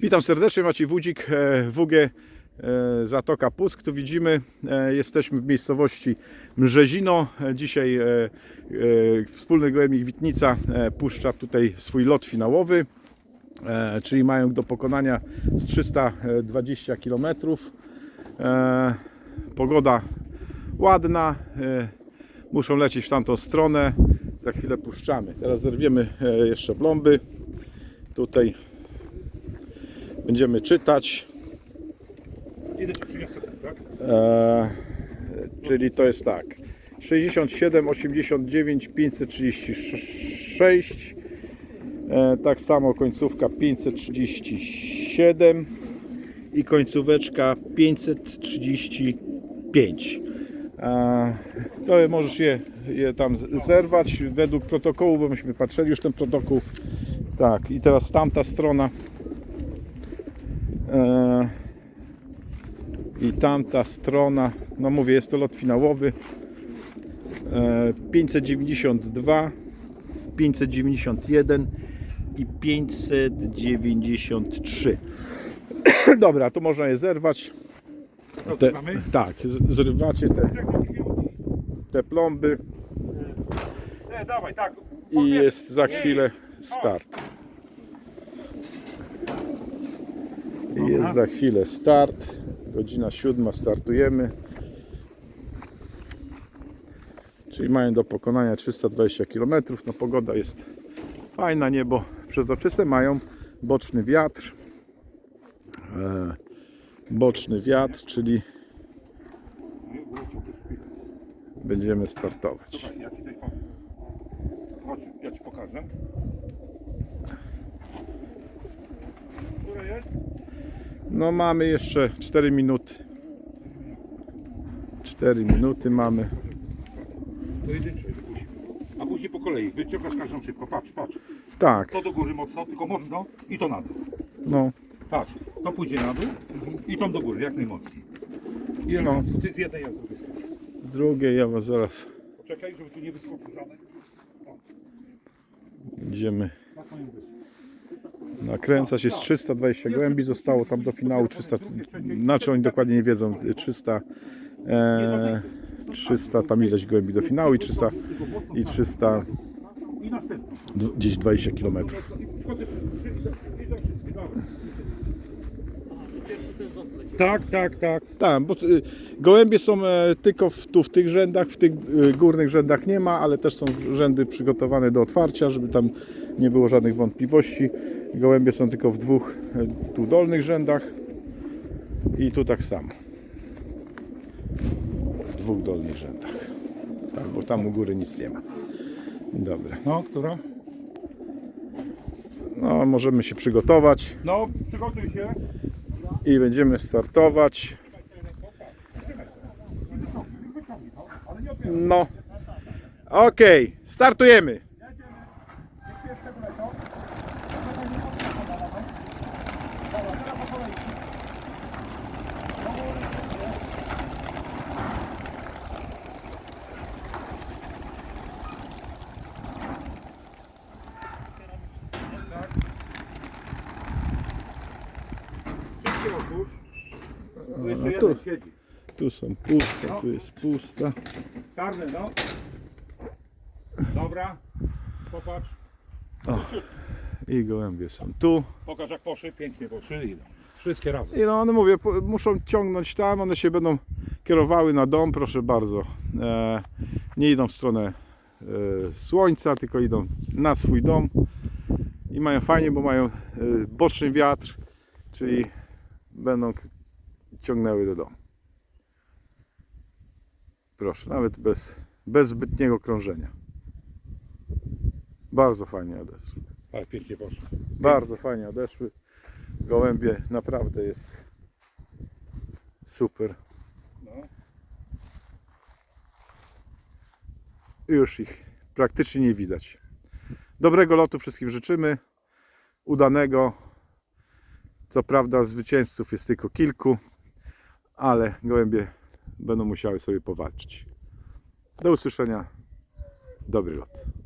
Witam serdecznie, Maciej Wódzik, e, WG e, Zatoka Puck. Tu widzimy, e, jesteśmy w miejscowości Mrzezino. Dzisiaj wspólny gołębnik Witnica puszcza tutaj swój lot finałowy, czyli mają do pokonania z 320 km. Pogoda ładna, muszą lecieć w tamtą stronę. Za chwilę puszczamy. Teraz zerwiemy jeszcze plomby. Tutaj będziemy czytać. Ile ci przyniosę, tak? E, czyli to jest tak. 67, 89, 536. E, tak samo końcówka 537 i końcóweczka 535. E, to możesz je, je tam zerwać według protokołu, bo myśmy patrzyli już ten protokół. Tak, i teraz tamta strona. E, i tamta strona, no mówię, jest to lot finałowy. E, 592, 591 i 593. Dobra, to można je zerwać. Te, tak, zrywacie te, te plomby E, tak. i jest za chwilę start. Jest za chwilę start. Godzina siódma startujemy. Czyli mają do pokonania 320 km. No pogoda jest fajna, niebo przezroczyste. Mają boczny wiatr. E, boczny wiatr, czyli będziemy startować. Ja ci pokażę. Która jest? No mamy jeszcze 4 minuty. 4 minuty mamy. Pojedynczy. A później po kolei. Wyciągasz każdą szybko. Patrz, patrz. Tak, To do góry mocno, tylko mocno i to na dół. no. Patrz, to pójdzie na dół i tą do góry, jak najmocniej. I No. Ty z jednej, ja z drugiej. Drugie ja was zaraz Poczekaj, żeby tu nie wyskoczył Tak mają być. Nakręcać. Jest 320 głębi, zostało tam do finału 300. Znaczy oni dokładnie nie wiedzą. 300. E, 300 tam ileś głębi do finału i 300 i 300 I następną. d- gdzieś 20 km. I tylko ty- Dobra. Tak, tak, tak. Tak, bo y, gołębie są e, tylko w, tu w tych rzędach, w tych y, górnych rzędach nie ma, ale też są rzędy przygotowane do otwarcia, żeby tam nie było żadnych wątpliwości. Gołębie są tylko w dwóch e, tu dolnych rzędach i tu tak samo. W dwóch dolnych rzędach. Tak, bo tam u góry nic nie ma. Dobra. No, która? No, możemy się przygotować No, przygotuj się. I będziemy startować. No. Okej, startujemy. Otwórz. Tu jeszcze No jeden siedzi. Tu są puste, tu jest pusta. Czarny, no. Dobra. Popatrz. O. I gołębie są tu. Pokaż jak poszły. Pięknie poszły. Idą. Wszystkie razem. I no one mówię, po- muszą ciągnąć tam, one się będą kierowały na dom, proszę bardzo. E, nie idą w stronę e, słońca, tylko idą na swój dom. I mają fajnie, bo mają e, boczny wiatr, czyli będą ciągnęły do domu. Proszę, nawet bez, bez zbytniego krążenia. Bardzo fajnie odeszły. Ale pięknie poszły. Bardzo fajnie odeszły. Gołębie naprawdę jest super. No. Już ich praktycznie nie widać. Dobrego lotu wszystkim życzymy. Udanego. Co prawda zwycięzców jest tylko kilku, ale gołębie będą musiały sobie powalczyć. Do usłyszenia. Dobry lot.